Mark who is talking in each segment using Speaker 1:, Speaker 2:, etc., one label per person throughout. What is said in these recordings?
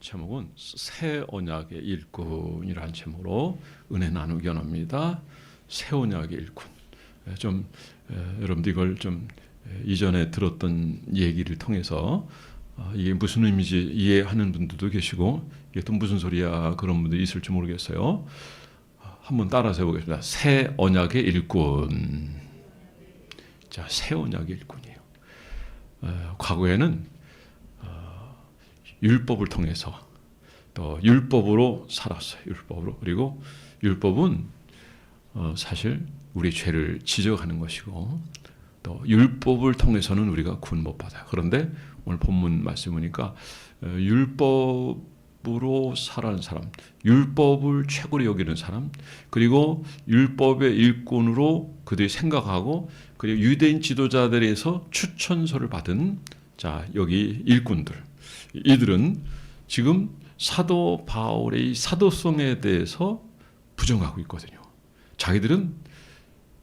Speaker 1: 제목은 새 언약의 일꾼이라는 제목으로 은혜 나누기 원합니다. 새 언약의 일꾼. 예, 좀 에, 여러분들 이걸 좀 에, 이전에 들었던 얘기를 통해서 아, 이게 무슨 의미인지 이해하는 분들도 계시고 이게 또 무슨 소리야 그런 분들이 있을지 모르겠어요. 아, 한번 따라서 해보겠습니다. 새 언약의 일꾼. 자, 새 언약의 일꾼이에요. 어, 과거에는 율법을 통해서 또 율법으로 살았어요. 율법으로 그리고 율법은 어, 사실 우리 죄를 지적하는 것이고 또 율법을 통해서는 우리가 구원 못 받아요. 그런데 오늘 본문 말씀 보니까 어, 율법으로 살아는 사람, 율법을 최고로 여기는 사람, 그리고 율법의 일꾼으로 그들이 생각하고 그리고 유대인 지도자들에서 추천서를 받은 자 여기 일꾼들 이들은 지금 사도 바울의 사도성에 대해서 부정하고 있거든요. 자기들은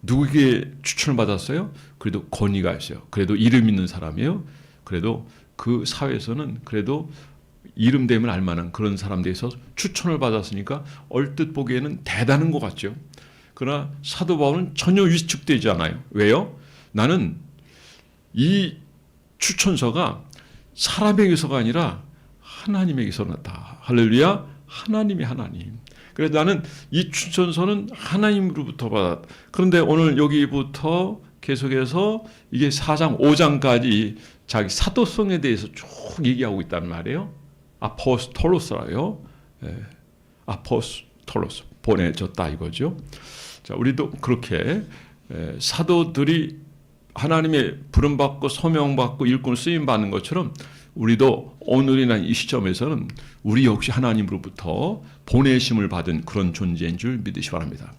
Speaker 1: 누구에게 추천을 받았어요? 그래도 권위가 있어요. 그래도 이름 있는 사람이에요. 그래도 그 사회에서는 그래도 이름 되면 알만한 그런 사람들에서 추천을 받았으니까 얼뜻 보기에는 대단한 것 같죠. 그러나 사도 바울은 전혀 위축되지 않아요. 왜요? 나는 이 추천서가 사람에게서가 아니라 하나님에게서 났다. 할렐루야. 하나님이 하나님. 그래서 나는 이 추천서는 하나님으로부터 받았다. 그런데 오늘 여기부터 계속해서 이게 4장, 5장까지 자기 사도성에 대해서 쭉 얘기하고 있단 말이에요. 아포스톨로스라요. 예. 아포스톨로스 보내졌다 이거죠. 자, 우리도 그렇게 예, 사도들이 하나님의 부름 받고 소명 받고 일꾼 쓰임 받는 것처럼 우리도 오늘이나 이 시점에서는 우리 역시 하나님으로부터 보내심을 받은 그런 존재인 줄 믿으시 기 바랍니다.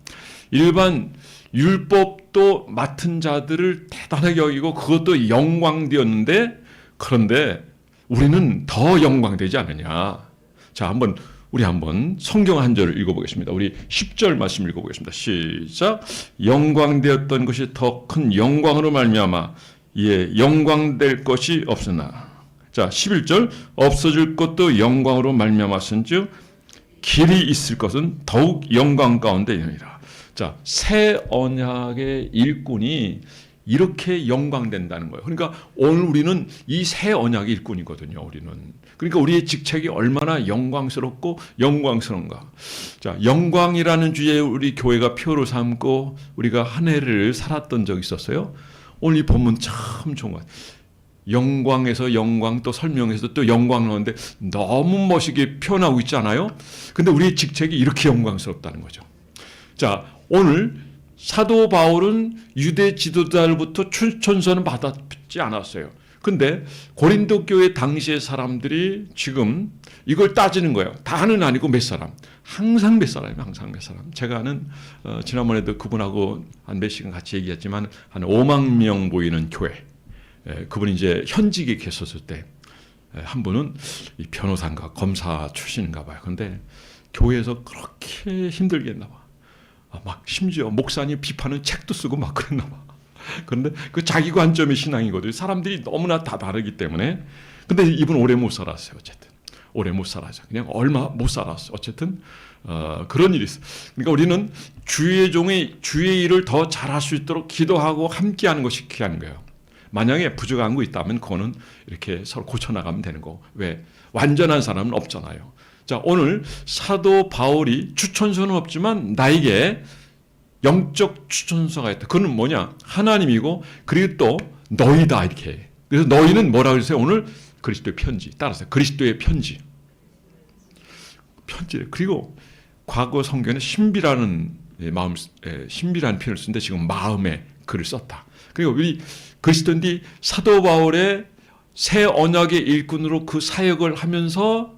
Speaker 1: 일반 율법도 맡은 자들을 대단하게 여기고 그것도 영광되었는데 그런데 우리는 더 영광되지 않느냐. 자, 한번 우리 한번 성경 한 절을 읽어보겠습니다. 우리 10절 말씀 읽어보겠습니다. 시작. 영광되었던 것이 더 큰 영광으로 말미암아 예 영광될 것이 없으나 자 11절 없어질 것도 영광으로 말미암았은즉 길이 있을 것은 더욱 영광 가운데 있느니라. 자 새 언약의 일꾼이 이렇게 영광된다는 거예요. 그러니까 오늘 우리는 이 새 언약의 일꾼이거든요. 우리는 그러니까 우리의 직책이 얼마나 영광스럽고 영광스러운가. 자, 영광이라는 주제에 우리 교회가 표를 삼고 우리가 한 해를 살았던 적이 있었어요. 오늘 이 본문 참 좋은 것 같아요. 영광에서 영광 또 설명해서 또 영광 나오는데 너무 멋있게 표현하고 있잖아요. 근데 우리의 직책이 이렇게 영광스럽다는 거죠. 자, 오늘 사도 바울은 유대 지도자로부터 추천서는 받았지 않았어요. 근데 고린도 교회 당시의 사람들이 지금 이걸 따지는 거예요. 다는 아니고 몇 사람. 항상 몇 사람이에요. 항상 몇 사람. 제가 아는 어, 지난번에도 그분하고 한 몇 시간 같이 얘기했지만 한 5만 명 보이는 교회. 에, 그분이 이제 현직에 계셨을 때한 분은 이 변호사인가 검사 출신인가 봐요. 근데 교회에서 그렇게 힘들게 했나 봐. 아, 막 심지어 목사님 비판은 책도 쓰고 막 그랬나 봐. 그런데 그 자기 관점의 신앙이거든요. 사람들이 너무나 다 다르기 때문에. 근데 이분 오래 못 살았어요. 어쨌든 오래 못 살았어. 그냥 얼마 못 살았어. 어쨌든 어, 그런 일이 있어. 그러니까 우리는 주의 종이 주의 일을 더 잘할 수 있도록 기도하고 함께하는 것이 귀한 거예요. 만약에 부족한 거 있다면 그거는 이렇게 서로 고쳐 나가면 되는 거. 왜 완전한 사람은 없잖아요. 자 오늘 사도 바울이 추천서는 없지만 나에게 영적 추천서가 있다. 그는 뭐냐? 하나님이고 그리고 또 너희다 이렇게. 그래서 너희는 뭐라 그러세요? 오늘 그리스도의 편지. 따라서 그리스도의 편지. 편지. 그리고 과거 성경에 신비라는 마음 신비라는 표현을 쓰는데 지금 마음의 글을 썼다. 그리고 우리 그리스도인들이 사도 바울의 새 언약의 일꾼으로 그 사역을 하면서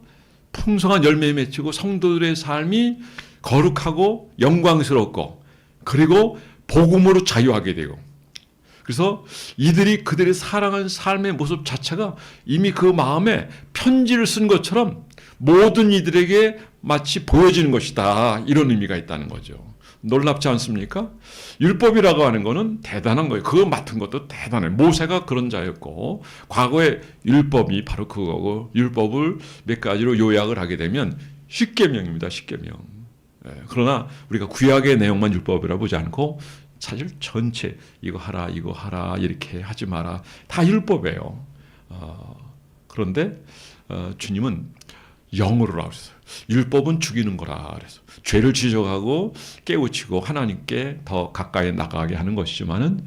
Speaker 1: 풍성한 열매 맺히고 성도들의 삶이 거룩하고 영광스럽고 그리고 복음으로 자유하게 되고 그래서 이들이 그들의 사랑하는 삶의 모습 자체가 이미 그 마음에 편지를 쓴 것처럼 모든 이들에게 마치 보여지는 것이다. 이런 의미가 있다는 거죠. 놀랍지 않습니까? 율법이라고 하는 거는 대단한 거예요. 그거 맡은 것도 대단해. 모세가 그런 자였고 과거에 율법이 바로 그거고 율법을 몇 가지로 요약을 하게 되면 십계명입니다. 십계명. 예, 그러나 우리가 구약의 내용만 율법이라 보지 않고 사실 전체 이거 하라 이거 하라 이렇게 하지 마라 다 율법이에요. 어, 그런데 어, 주님은 영으로 나오셨어요. 율법은 죽이는 거라 그래서 죄를 지적하고 깨우치고 하나님께 더 가까이 나가게 하는 것이지만은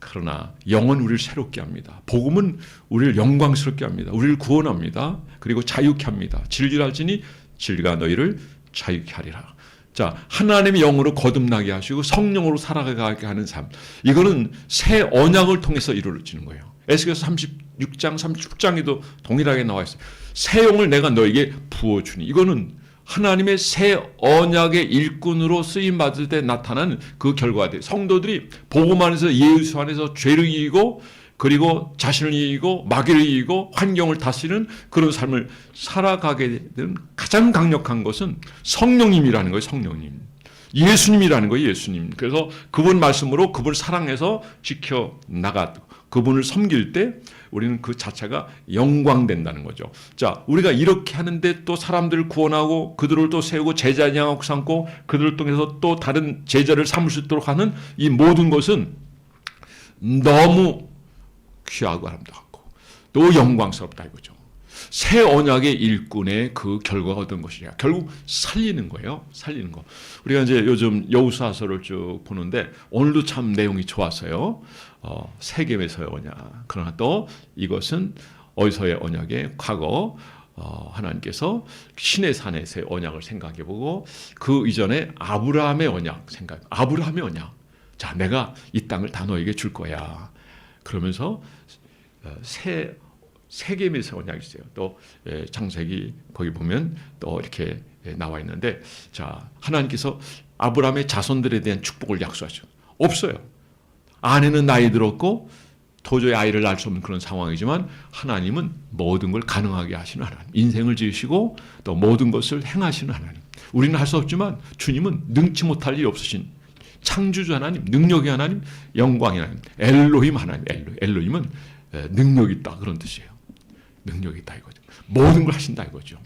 Speaker 1: 그러나 영은 우리를 새롭게 합니다. 복음은 우리를 영광스럽게 합니다. 우리를 구원합니다. 그리고 자유케 합니다. 진리랄지니 진리가 너희를 자유케 하리라. 자, 하나님의 영으로 거듭나게 하시고 성령으로 살아가게 하는 삶. 이거는 새 언약을 통해서 이루어지는 거예요. 에스겔서 36장, 36장에도 동일하게 나와 있어요. 새 영을 내가 너에게 부어 주니. 이거는 하나님의 새 언약의 일꾼으로 쓰임 받을 때 나타나는 그 결과들. 성도들이 복음 안에서 예수 안에서 죄를 이기고 그리고 자신을 이기고 마귀를 이기고 환경을 다스리는 그런 삶을 살아가게 되는 가장 강력한 것은 성령님이라는 거예요. 성령님. 예수님이라는 거예요. 예수님. 그래서 그분 말씀으로 그분을 사랑해서 지켜 나가 그분을 섬길 때 우리는 그 자체가 영광된다는 거죠. 자, 우리가 이렇게 하는데 또 사람들을 구원하고 그들을 또 세우고 제자 양하고 삼고 그들을 통해서 또 다른 제자를 삼을 수 있도록 하는 이 모든 것은 너무 귀하고 아름답고 또 영광스럽다 이거죠. 새 언약의 일꾼의 그 결과가 어떤 것이냐. 결국 살리는 거예요. 살리는 거. 우리가 이제 요즘 여우사서를 쭉 보는데 오늘도 참 내용이 좋았어요. 어, 세겜에서의 언약. 그러나 또 이것은 어디서의 언약의 과거 어, 하나님께서 신의 산에서의 언약을 생각해 보고 그 이전에 아브라함의 언약 생각. 아브라함의 언약. 자, 내가 이 땅을 다 너에게 줄 거야. 그러면서 어, 새 세겜에서 언약이 있어요. 또 예, 창세기 거기 보면 또 이렇게 예, 나와 있는데 자 하나님께서 아브라함의 자손들에 대한 축복을 약속하죠. 없어요. 아내는 나이 들었고 도저히 아이를 낳을 수 없는 그런 상황이지만 하나님은 모든 걸 가능하게 하시는 하나님. 인생을 지으시고 또 모든 것을 행하시는 하나님. 우리는 할 수 없지만 주님은 능치 못할 일이 없으신 창조주 하나님, 능력의 하나님, 영광의 하나님, 엘로힘 하나님, 엘로, 엘로힘은 예, 능력이 있다 그런 뜻이에요. 능력이 있다 이거죠. 모든 걸 하신다 이거죠.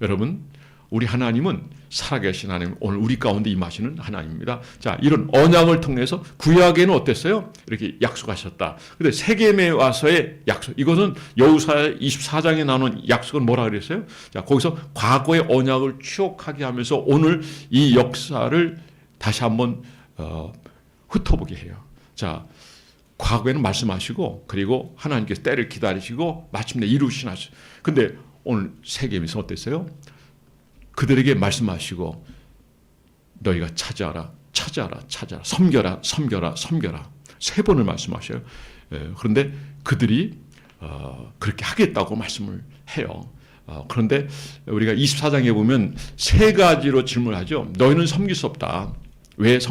Speaker 1: 여러분, 우리 하나님은 살아계신 하나님, 오늘 우리 가운데 임하시는 하나님입니다. 자, 이런 언약을 통해서 구약에는 어땠어요? 이렇게 약속하셨다. 근데 세겜에 와서의 약속, 이것은 여우사 24장에 나오는 약속은 뭐라 그랬어요? 자, 거기서 과거의 언약을 추억하게 하면서 오늘 이 역사를 다시 한번 어, 흩어보게 해요. 자, 과거에는 말씀하시고 그리고 하나님께서 때를 기다리시고 마침내 이루시나죠. 근데 오늘 세계에서 어땠어요? 그들에게 말씀하시고 너희가 찾아라, 찾아라, 찾아라, 섬겨라, 섬겨라, 섬겨라 세 번을 말씀하셔요. 예, 그런데 그들이 어, 그렇게 하겠다고 말씀을 해요. 어, 그런데 우리가 24장에 보면 세 가지로 질문하죠. 너희는 섬길 수 없다. 왜수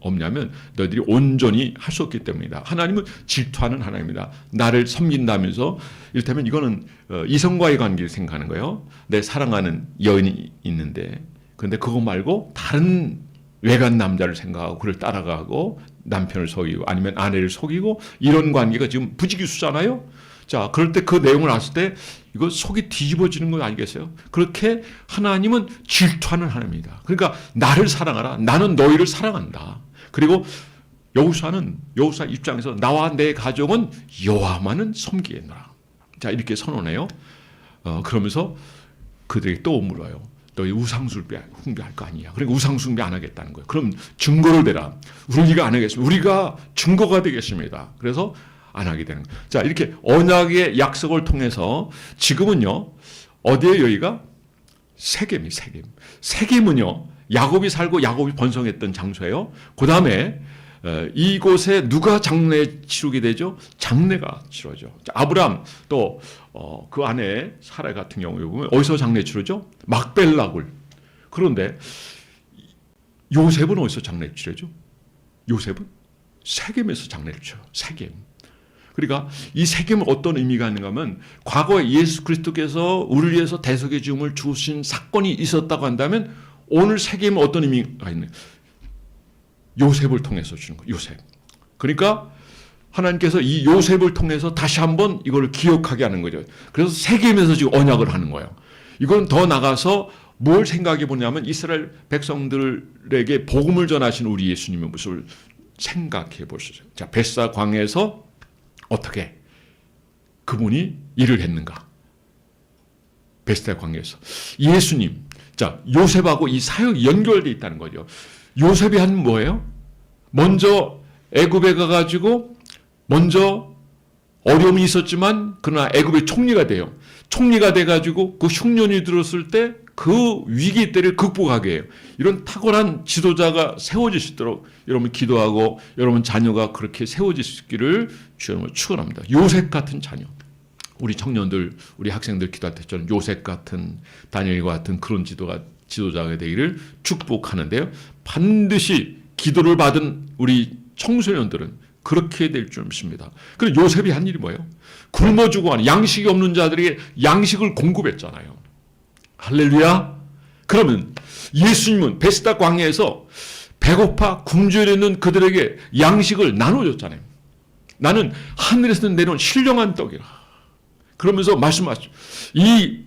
Speaker 1: 없냐면 너희들이 온전히 할 수 없기 때문이다. 하나님은 질투하는 하나님입니다. 나를 섬긴다면서 이를테면 이거는 어, 이성과의 관계를 생각하는 거예요. 내 사랑하는 여인이 있는데 근데 그거 말고 다른 외간 남자를 생각하고 그를 따라가고 남편을 속이고 아니면 아내를 속이고 이런 관계가 지금 부지기수잖아요. 자, 그럴 때 그 내용을 알았을 때 이거 속이 뒤집어지는 거 아니겠어요? 그렇게 하나님은 질투하는 하나님입니다. 그러니까 나를 사랑하라. 나는 너희를 사랑한다. 그리고 여우사는 여우사 입장에서 나와 내 가족은 여호와만은 섬기겠노라. 자, 이렇게 선언해요. 어, 그러면서 그들에게 또 물어요. 너희 우상숭배 숭배할 거 아니야. 그러니까 우상숭배 안 하겠다는 거예요. 그럼 증거를 대라. 우리가 안 하겠습니다. 우리가 증거가 되겠습니다. 그래서 안 하게 되는 거예요. 자, 이렇게 언약의 약속을 통해서 지금은요, 어디에 여기가? 세겜이 세겜. 세겜은요, 야곱이 살고 야곱이 번성했던 장소예요. 그 다음에 어, 이곳에 누가 장례 치르게 되죠? 장례가 치러죠. 아브람 또 어, 그 안에 사라 같은 경우에 보면 어디서 장례 치르죠? 막벨라굴. 그런데 요셉은 어디서 장례 치르죠? 요셉은 세겜에서 장례를 쳐요. 세겜. 그러니까 이 세겜은 어떤 의미가 있는가 하면 과거에 예수 그리스도께서 우리를 위해서 대속의 죽음을 주신 사건이 있었다고 한다면 오늘 세겜은 어떤 의미가 있는 요셉을 통해서 주는 거예요. 요셉. 그러니까 하나님께서 이 요셉을 통해서 다시 한번 이걸 기억하게 하는 거죠. 그래서 세계면서 지금 언약을 하는 거예요. 이건 더 나가서 뭘 생각해 보냐면 이스라엘 백성들에게 복음을 전하신 우리 예수님의 모습을 생각해 보시죠. 자, 벳사 광에서 어떻게 그분이 일을 했는가? 베스타 광에서 예수님, 자 요셉하고 이 사역이 연결돼 있다는 거죠. 요셉이 한 뭐예요? 먼저 애굽에 가가지고 먼저 어려움이 있었지만 그러나 애굽의 총리가 돼요. 총리가 돼가지고 그 흉년이 들었을 때 그 위기 때를 극복하게 해요. 이런 탁월한 지도자가 있도록 여러분 기도하고 여러분 자녀가 그렇게 세워질 수 있기를 주님을 축원합니다. 요셉 같은 자녀. 우리 청년들, 우리 학생들 기도할 때처럼 요셉 같은 다니엘과 같은 그런 지도가 지도자가 되기를 축복하는데요. 반드시 기도를 받은 우리 청소년들은 그렇게 될 줄 믿습니다. 그리고 요셉이 한 일이 뭐예요? 굶어 죽어가는 양식이 없는 자들에게 양식을 공급했잖아요. 할렐루야. 그러면 예수님은 베스다 광야에서 배고파 굶주려 있는 그들에게 양식을 나눠줬잖아요. 나는 하늘에서 내려온 신령한 떡이라. 그러면서 말씀하시죠. 이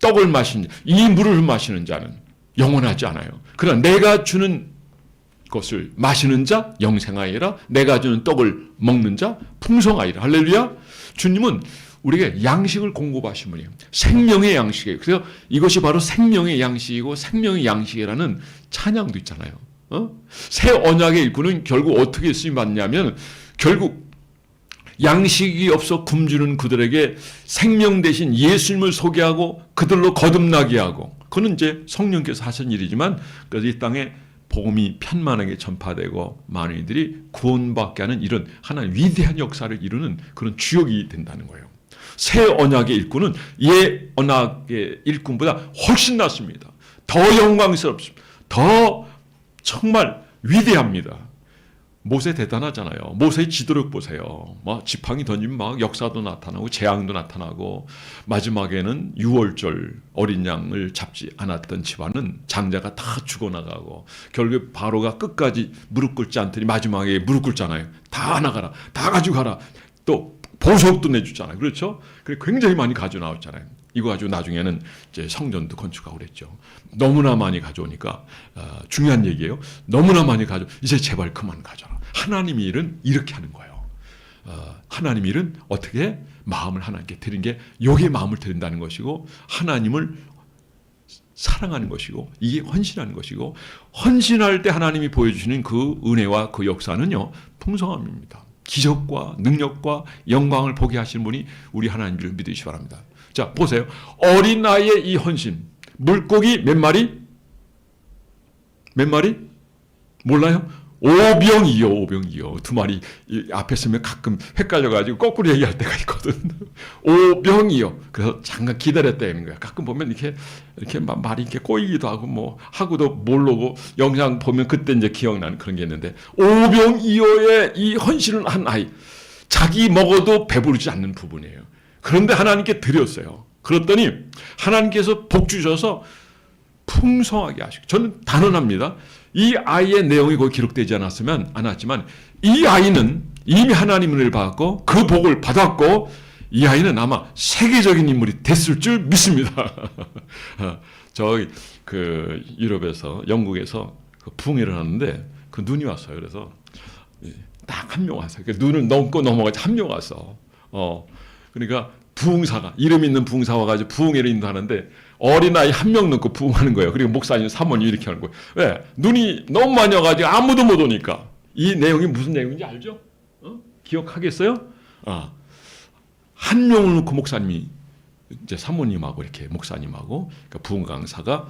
Speaker 1: 떡을 마신, 이 물을 마시는 자는 영원하지 않아요. 그러나 내가 주는 것을 마시는 자 영생하리라. 내가 주는 떡을 먹는 자 풍성하리라. 할렐루야. 주님은 우리에게 양식을 공급하신 분이에요. 생명의 양식이에요. 그래서 이것이 바로 생명의 양식이고 생명의 양식이라는 찬양도 있잖아요. 어? 새 언약의 일꾼은 결국 어떻게 쓰임 받냐면 결국 양식이 없어 굶주는 그들에게 생명 대신 예수님을 소개하고 그들로 거듭나게 하고 그는 이제 성령께서 하신 일이지만 그래서 이 땅에 복음이 편만하게 전파되고 많은 이들이 구원받게 하는 이런 하나의 위대한 역사를 이루는 그런 주역이 된다는 거예요. 새 언약의 일꾼은 옛 언약의 일꾼보다 훨씬 낫습니다. 더 영광스럽습니다. 더 정말 위대합니다. 모세 대단하잖아요. 모세의 지도력 보세요. 막 지팡이 던지면 막 역사도 나타나고 재앙도 나타나고 마지막에는 6월절 어린 양을 잡지 않았던 집안은 장자가 다 죽어나가고 결국 바로가 끝까지 무릎 꿇지 않더니 마지막에 무릎 꿇잖아요. 다 나가라. 다 가져가라. 또 보석도 내주잖아요. 그렇죠? 그래 굉장히 많이 가져 나왔잖아요. 이거 가지고 나중에는 이제 성전도 건축하고 그랬죠. 너무나 많이 가져오니까 어, 중요한 얘기예요. 너무나 많이 가져. 이제 제발 그만 가져라. 하나님 일은 이렇게 하는 거예요. 어, 하나님 일은 어떻게 마음을 하나님께 드린 게 요게 마음을 드린다는 것이고 하나님을 사랑하는 것이고 이게 헌신하는 것이고 헌신할 때 하나님이 보여주시는 그 은혜와 그 역사는요 풍성함입니다. 기적과 능력과 영광을 보게 하시는 분이 우리 하나님을 믿으시 기 바랍니다. 자, 보세요. 어린 나이의 이 헌신. 물고기 몇 마리? 몇 마리? 몰라요? 오병이요, 오병이요. 두 마리 앞에 서면 가끔 헷갈려가지고 거꾸로 얘기할 때가 있거든. 오병이요. 그래서 잠깐 기다렸다는 거야. 가끔 보면 이렇게 이렇게 막 말이 이렇게 꼬이기도 하고 뭐 하고도 모르고 영상 보면 그때 이제 기억나는 그런 게 있는데 오병이요의 이 헌신을 한 아이 자기 먹어도 배부르지 않는 부분이에요. 그런데 하나님께 드렸어요. 그랬더니 하나님께서 복 주셔서 풍성하게 하시고 저는 단언합니다. 이 아이의 내용이 거기 기록되지 않았으면 않았지만 이 아이는 이미 하나님을 받았고 그 복을 받았고 이 아이는 아마 세계적인 인물이 됐을 줄 믿습니다. 저기 그 유럽에서 영국에서 그 붕해를 하는데 그 눈이 왔어요. 그래서 딱 한 명 왔어요. 그 눈을 넘고 넘어가지 한 명 왔어. 어 그러니까 부흥사가 이름 있는 부흥사 와가지고 부흥회를 인도하는데 어린아이 한 명 넣고 부흥하는 거예요. 그리고 목사님, 사모님 이렇게 하는 거예요. 왜? 눈이 너무 많이 와가지고 아무도 못 오니까. 이 내용이 무슨 내용인지 알죠? 어? 기억하겠어요? 아. 한 명을 놓고 목사님이 이제 사모님하고 이렇게 목사님하고 그러니까 부흥 강사가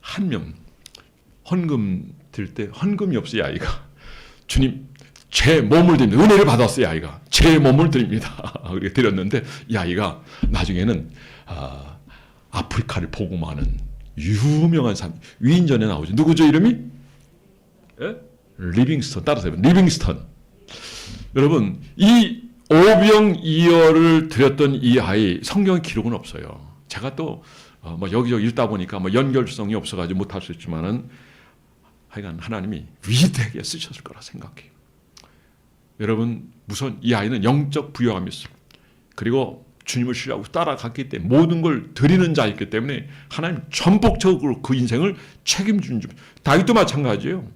Speaker 1: 한 명 헌금 들 때 헌금이 없어요 아이가 주님 제 몸을 드립니다. 은혜를 받았어요, 아이가. 제 몸을 드립니다. 그렇게 드렸는데, 이 아이가 나중에는, 아, 아프리카를 복음하는 유명한 사람, 위인전에 나오죠. 누구죠, 이름이? 예? 리빙스턴, 따라서 해봐. 리빙스턴. 여러분, 이 오병이어를 드렸던 이 아이, 성경 기록은 없어요. 제가 또, 어, 뭐 여기저기 읽다 보니까 뭐 연결성이 없어가지고 못할 수 있지만은, 하여간 하나님이 위대하게 쓰셨을 거라 생각해요. 여러분 우선 이 아이는 영적 부여감이 있어요. 그리고 주님을 신뢰하고 따라갔기 때문에 모든 걸 드리는 자였기 때문에 하나님 전폭적으로 그 인생을 책임지는 줄. 다윗도 마찬가지예요.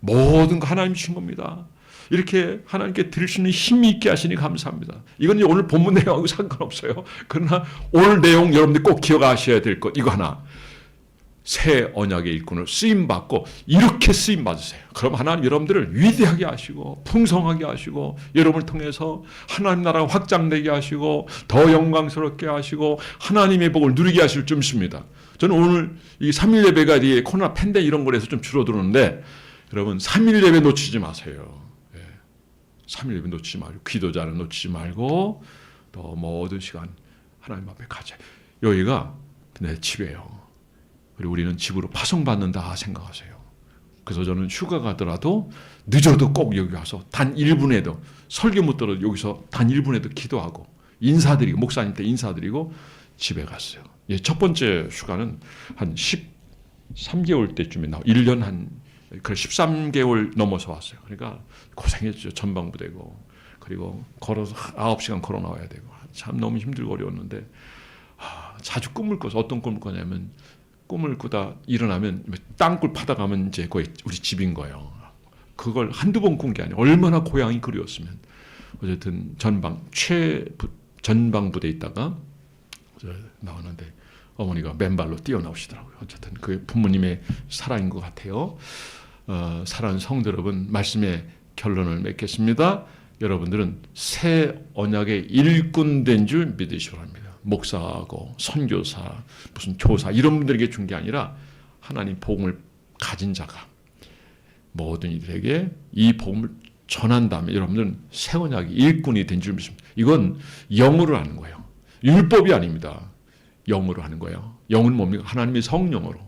Speaker 1: 모든 거 하나님 주신 겁니다. 이렇게 하나님께 드릴 수 있는 힘이 있게 하시니 감사합니다. 이건 오늘 본문 내용하고 상관없어요. 그러나 오늘 내용 여러분들 꼭 기억하셔야 될 것 이거 하나. 새 언약의 일꾼을 쓰임 받고 이렇게 쓰임 받으세요. 그럼 하나님 여러분들을 위대하게 하시고 풍성하게 하시고 여러분을 통해서 하나님 나라가 확장되게 하시고 더 영광스럽게 하시고 하나님의 복을 누리게 하실 줄 믿습니다. 저는 오늘 이 3일 예배가 뒤에 코로나 팬데 이런 거에서 좀 줄어드는데 여러분 3일 예배 놓치지 마세요. 예. 3일 예배 놓치지 말고 기도자는 놓치지 말고 또 모든 시간 하나님 앞에 가자. 여기가 내 집이에요. 그리고 우리는 집으로 파송받는다 생각하세요. 그래서 저는 휴가 가더라도 늦어도 꼭 여기 와서 단 1분에도 설교 못 들어도 여기서 단 1분에도 기도하고 인사드리고 목사님한테 인사드리고 집에 갔어요. 예, 첫 번째 휴가는 한 13개월 때쯤에 나 1년 한 그래 13개월 넘어서 왔어요. 그러니까 고생했죠. 전방부되고 그리고 걸어서 9시간 걸어 나와야 되고 참 너무 힘들고 어려웠는데 아, 자주 꿈을 꿔서 어떤 꿈을 꿔냐면 꿈을 꾸다 일어나면 땅굴 파다 가면 이제 거의 우리 집인 거예요. 그걸 한두 번 꾼 게 아니에요. 얼마나 고향이 그리웠으면. 어쨌든 전방 최 전방 부대에 있다가 나왔는데 어머니가 맨발로 뛰어나오시더라고요. 어쨌든 그 부모님의 사랑인 것 같아요. 어, 사랑하는 성도 여러분 말씀의 결론을 맺겠습니다. 여러분들은 새 언약의 일꾼 된 줄 믿으시기 바랍니다. 목사하고 선교사, 무슨 교사 이런 분들에게 준 게 아니라 하나님 복음을 가진 자가 모든 이들에게 이 복음을 전한 다음에 여러분들은 새 언약의 일꾼이 된 줄 믿습니다. 이건 영으로 하는 거예요. 율법이 아닙니다. 영으로 하는 거예요. 영은 뭡니까? 하나님의 성령으로.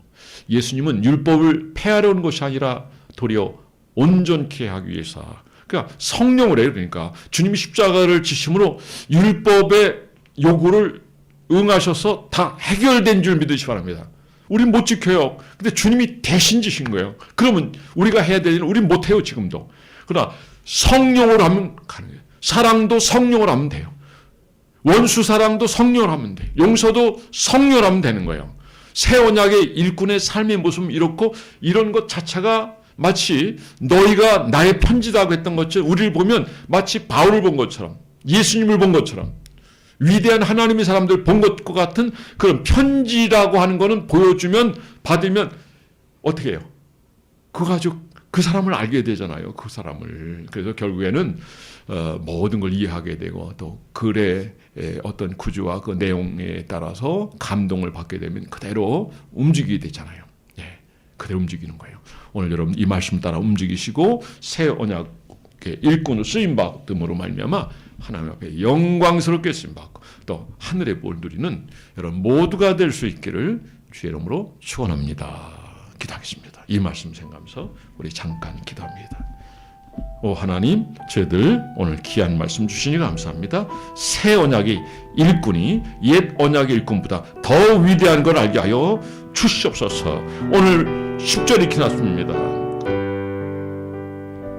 Speaker 1: 예수님은 율법을 폐하려는 것이 아니라 도리어 온전케 하기 위해서. 그러니까 성령으로 해요. 그러니까 주님이 십자가를 지심으로 율법의 요구를 응하셔서 다 해결된 줄 믿으시 바랍니다. 우린 못 지켜요. 근데 주님이 대신 지신 거예요. 그러면 우리가 해야 될 일은 우린 못 해요, 지금도. 그러나 성령으로 하면 가능해요. 사랑도 성령으로 하면 돼요. 원수 사랑도 성령으로 하면 돼. 용서도 성령으로 하면 되는 거예요. 새 언약의 일꾼의 삶의 모습은 이렇고 이런 것 자체가 마치 너희가 나의 편지다고 했던 것처럼 우리를 보면 마치 바울을 본 것처럼 예수님을 본 것처럼 위대한 하나님의 사람들 본 것과 같은 그런 편지라고 하는 거는 보여주면 받으면 어떻게 해요? 그 가지고 그 사람을 알게 되잖아요. 그 사람을. 그래서 결국에는 어, 모든 걸 이해하게 되고 또 글의 어떤 구조와 그 내용에 따라서 감동을 받게 되면 그대로 움직이게 되잖아요. 예, 그대로 움직이는 거예요. 오늘 여러분 이 말씀 따라 움직이시고 새 언약의 일꾼으로 쓰임 받음으로 말미암아 하나님 앞에 영광스럽게 쓰임 받고 또 하늘의 볼 누리는 여러분 모두가 될 수 있기를 주의 이름으로 축원합니다. 기도하겠습니다. 이 말씀 생각하면서 우리 잠깐 기도합니다. 오 하나님, 저희들 오늘 귀한 말씀 주시니 감사합니다. 새 언약의 일꾼이 옛 언약의 일꾼보다 더 위대한 걸 알게 하여 주시옵소서. 오늘 10절 이렇게 났습니다.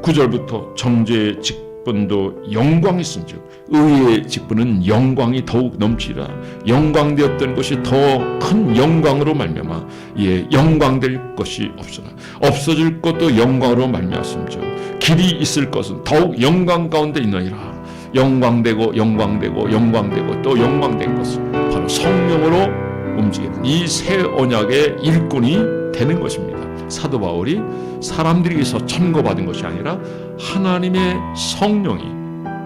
Speaker 1: 9절부터 정죄의 직분도 영광이 쓴즉 의의 직분은 영광이 더욱 넘치라 영광되었던 것이 더 큰 영광으로 말미암아 예 영광될 것이 없으나 없어질 것도 영광으로 말미암았음즉 길이 있을 것은 더욱 영광 가운데 있느니라 영광되고 영광되고 영광되고 또 영광된 것은 바로 성령으로 움직이는 이 새 언약의 일꾼이 되는 것입니다. 사도 바울이 사람들에게서 천거받은 것이 아니라 하나님의 성령이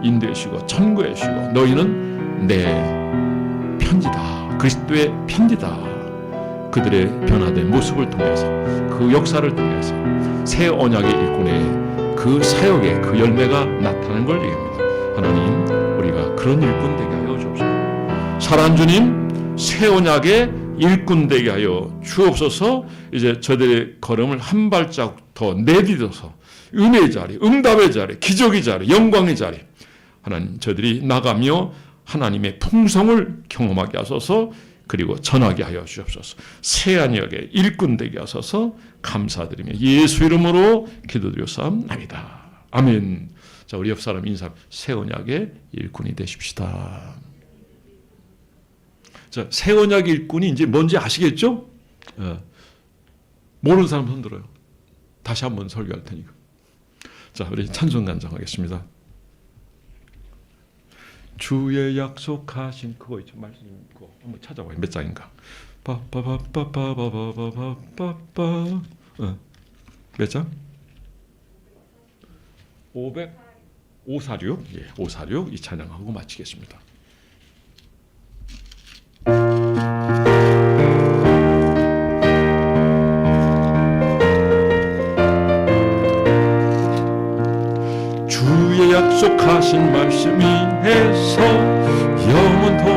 Speaker 1: 인도해주시고 천거해주시고 너희는 내 편지다. 그리스도의 편지다. 그들의 변화된 모습을 통해서 그 역사를 통해서 새 언약의 일꾼의 그 사역의 그 열매가 나타나는 걸 얘기합니다. 하나님 우리가 그런 일꾼 되게 하여 주옵소서. 사랑 주님 새 언약의 일꾼 되게 하여 주옵소서. 이제 저들의 걸음을 한 발자국 더 내딛어서 은혜의 자리, 응답의 자리, 기적의 자리, 영광의 자리 하나님 저들이 나가며 하나님의 풍성을 경험하게 하소서 그리고 전하게 하여 주옵소서. 새 언약의 일꾼 되게 하소서 감사드리며 예수 이름으로 기도드렸사옵나이다. 아멘. 자, 우리 옆 사람 인사 새 언약의 일꾼이 되십시다. 자, 새 언약의 일꾼이 이제 뭔지 아시겠죠? 예. 모르는 사람 손 들어요. 다시 한번 설교할 테니까. 자, 우리 찬송 간정하겠습니다. 주의 약속하신 그거 있죠 말씀 그거 한번 찾아봐요 몇 장인가 빠빠빠빠빠빠빠빠빠 어. 몇 장? 500 546 예, 546 이 찬양하고 마치겠습니다. 주의 약속하신 말씀이 해서 영원토록